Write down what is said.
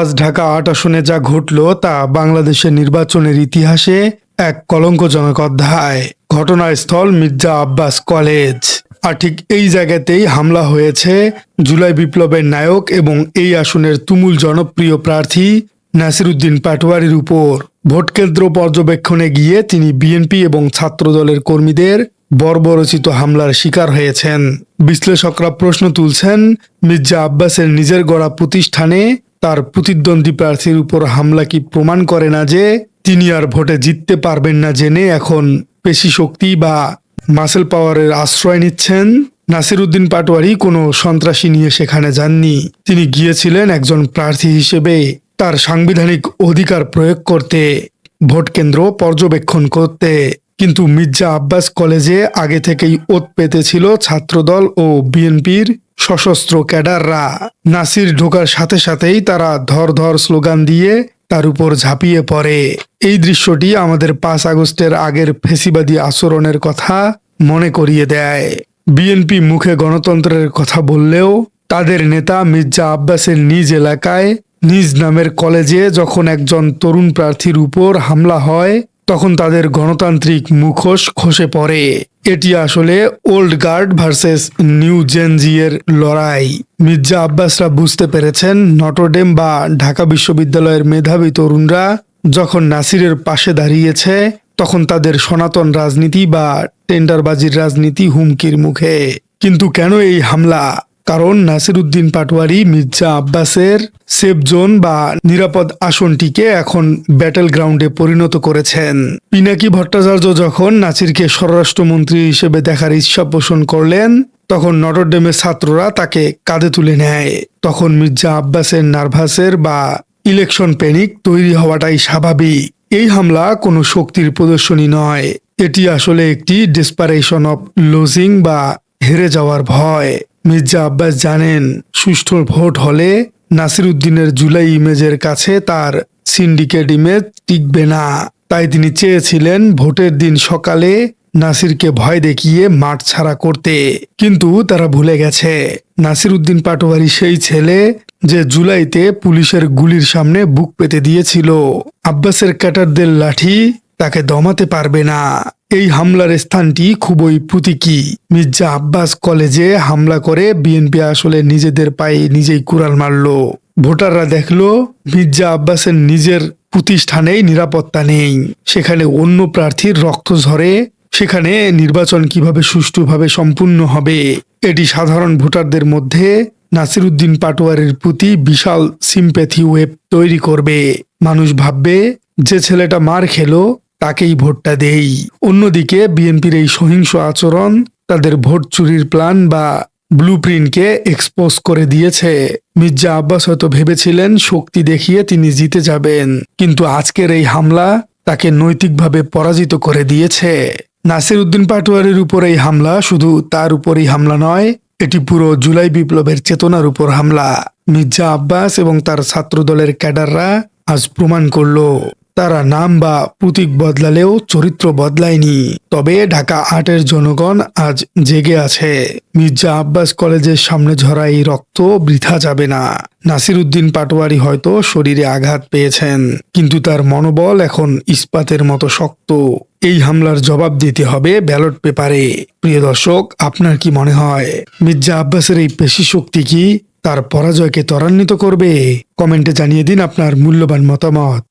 আজ ঢাকা আট আসনে যা ঘটল তা বাংলাদেশের নির্বাচনের ইতিহাসে এক কলঙ্কজনক অধ্যায়। ঘটনাস্থল মির্জা আব্বাস কলেজ। আর ঠিক এই জায়গাতেই হামলা হয়েছে জুলাই বিপ্লবের নায়ক এবং এই আসনের তুমুল জনপ্রিয় প্রার্থী নাসিরুদ্দিন পাটোয়ারির উপর। ভোটকেন্দ্র পর্যবেক্ষণে গিয়ে তিনি বিএনপি এবং ছাত্রদলের কর্মীদের বর্বরচিত হামলার শিকার হয়েছেন। বিশ্লেষকরা প্রশ্ন তুলছেন, মির্জা আব্বাসের নিজের গড়া প্রতিষ্ঠানে তার প্রতিদ্বন্দ্বী প্রার্থীর উপর হামলা কি প্রমাণ করে না যে তিনি আর ভোটে জিততে পারবেন না জেনে এখন পেশি শক্তি বা মাসেল পাওয়ারের আশ্রয় নিচ্ছেন নাসিরুদ্দিন পাটোয়ারি, কোনো সন্ত্রাসী নিয়ে সেখানে যাননি। তিনি গিয়েছিলেন একজন প্রার্থী হিসেবে তার সাংবিধানিক অধিকার প্রয়োগ করতে, ভোট কেন্দ্র পর্যবেক্ষণ করতে। কিন্তু মির্জা আব্বাস কলেজে আগে থেকেই ওত পেতেছিল ছাত্রদল ও বিএনপির সশস্ত্র ক্যাডাররা নাসির ঢোকার সাথে সাথেই তারা ধর ধর স্লোগান দিয়ে তার উপর ঝাঁপিয়ে পড়ে। এই দৃশ্যটি আমাদের পাঁচ আগস্টের আগের ফেসিবাদী আচরণের কথা মনে করিয়ে দেয়। বিএনপি মুখে গণতন্ত্রের কথা বললেও তাদের নেতা মির্জা আব্বাসের নিজ এলাকায়, নিজ নামের কলেজে যখন একজন তরুণ প্রার্থীর উপর হামলা হয় তখন তাদের গণতান্ত্রিক মুখোশ খসে পড়ে। এটি আসলে old guard versus new Gen Z এর লড়াই। মির্জা আব্বাসরা বুঝতে পেরেছেন নটরডেম বা ঢাকা বিশ্ববিদ্যালয়ের মেধাবী তরুণরা যখন নাসিরের পাশে দাঁড়িয়েছে, তখন তাদের সনাতন রাজনীতি বা টেন্ডারবাজির রাজনীতি হুমকির মুখে। কিন্তু কেন এই হামলা? কারণ নাসিরুদ্দিন পাটোয়ারি, মির্জা আব্বাসের সেফ জোন বা নিরাপদ আসনটিকে এখন ব্যাটেল গ্রাউন্ডে পরিণত করেছেন। পিনাকি ভট্টাচার্য যখন নাসিরকে স্বরাষ্ট্রমন্ত্রী হিসেবে দেখার ইচ্ছা পোষণ করলেন, তখন নটরডেমের ছাত্ররা তাকে কাঁধে তুলে নেয়। তখন মির্জা আব্বাসের নার্ভাসের বা ইলেকশন প্যানিক তৈরি হওয়াটাই স্বাভাবিক। এই হামলা কোনো শক্তির প্রদর্শনী নয়। এটি আসলে একটি ডেসপারেশন অফ লুজিং বা হেরে যাওয়ার ভয়। মির্জা আব্বাস জানেন, সুষ্ঠু ভোট হলে নাসির উদ্দিনের জুলাই ইমেজের কাছে তার সিন্ডিকেট ইমেজ টিকবে না। তাই তিনি চেয়েছিলেন ভোটের দিন সকালে নাসিরকে ভয় দেখিয়ে মাঠ ছাড়া করতে। কিন্তু তারা ভুলে গেছে নাসির উদ্দিন পাটোয়ারি সেই ছেলে যে জুলাইতে পুলিশের গুলির সামনে বুক পেতে দিয়েছিল। আব্বাসের ক্যাটারদের লাঠি তাকে দমাতে পারবে না। এই হামলার স্থানটি খুবই প্রতীকী। মির্জা আব্বাস কলেজে হামলা করে বিএনপি আসলে নিজেদের পায়ে নিজেই কুড়াল মারল। ভোটাররা দেখল, মির্জা আব্বাসের নিজের প্রতিষ্ঠানেই নিরাপত্তা নেই। সেখানে অন্য প্রার্থীর রক্ত ঝরে। সেখানে নির্বাচন কীভাবে সুষ্ঠুভাবে সম্পূর্ণ হবে, এটি সাধারণ ভোটারদের মধ্যে নাসিরুদ্দিন পাটোয়ারির প্রতি বিশাল সিম্প্যাথি ওয়েব তৈরি করবে। মানুষ ভাববে, যে ছেলেটা মার খেলো তাকেই ভোটটা দেই। অন্যদিকে বিএনপির এই সহিংস আচরণ তাদের ভোট চুরির প্ল্যান বা ব্লু প্রিন্টকে এক্সপোজ করে দিয়েছে। মির্জা আব্বাস হয়তো ভেবেছিলেন শক্তি দেখিয়ে তিনি জিতে যাবেন। কিন্তু আজকের এই হামলা তাকে নৈতিকভাবে পরাজিত করে দিয়েছে। নাসির উদ্দিন পাটোয়ারির উপর এই হামলা শুধু তার উপরই হামলা নয়, এটি পুরো জুলাই বিপ্লবের চেতনার উপর হামলা। মির্জা আব্বাস এবং তার ছাত্রদলের ক্যাডাররা আজ প্রমাণ করল। তারা নাম বা প্রতীক বদলালেও চরিত্র বদলায়নি। তবে ঢাকা আটের জনগণ আজ জেগে আছে। মির্জা আব্বাস কলেজের সামনে ঝরা এই রক্ত বৃথা যাবে না। নাসির উদ্দিন পাটোয়ারি হয়তো শরীরে আঘাত পেয়েছেন, কিন্তু তার মনোবল এখন ইস্পাতের মতো শক্ত। এই হামলার জবাব দিতে হবে ব্যালট পেপারে। প্রিয় দর্শক, আপনার কি মনে হয়, মির্জা আব্বাসের এই পেশি শক্তি কি তার পরাজয়কে ত্বরান্বিত করবে? কমেন্টে জানিয়ে দিন আপনার মূল্যবান মতামত।